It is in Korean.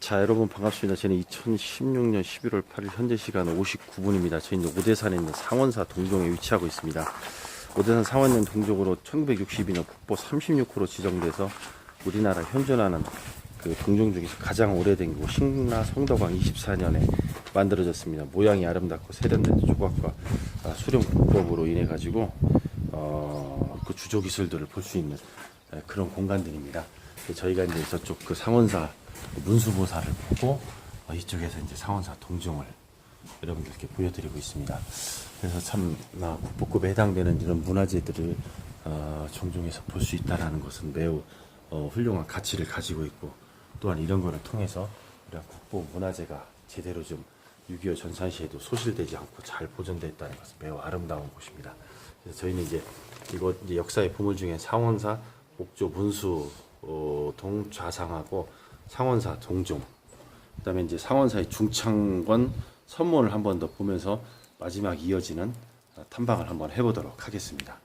자 여러분 반갑습니다. 저는 2016년 11월 8일 현재 시간 59분입니다. 저희는 오대산에 있는 상원사 동종에 위치하고 있습니다. 오대산 상원면 동족으로 1962년 국보 36호로 지정돼서 우리나라 현존하는 그 동종 중에서 가장 오래된 곳 신라 성덕왕 24년에 만들어졌습니다. 모양이 아름답고 세련된 조각과 아, 수령 국법으로 인해 가지고 어, 그 주조 기술들을 볼 수 있는 에, 그런 공간들입니다. 저희가 이제 저쪽 그 상원사 문수보사를 보고 어, 이쪽에서 이제 상원사 동종을 여러분들께 보여드리고 있습니다. 그래서 참나 국보급에 해당되는 이런 문화재들을 어, 종종에서 볼 수 있다라는 것은 매우 어, 훌륭한 가치를 가지고 있고 또한 이런 거를 통해서 우리가 국보 문화재가 제대로 좀 6.25 전산시에도 소실되지 않고 잘 보존되어 있다는 것은 매우 아름다운 곳입니다. 그래서 저희는 이제 이곳 역사의 보물 중에 상원사 옥조 문수 어, 동좌상하고 상원사 동종 그다음에 이제 상원사의 중창권 선문을 한 번 더 보면서 마지막 이어지는 어, 탐방을 한번 해보도록 하겠습니다.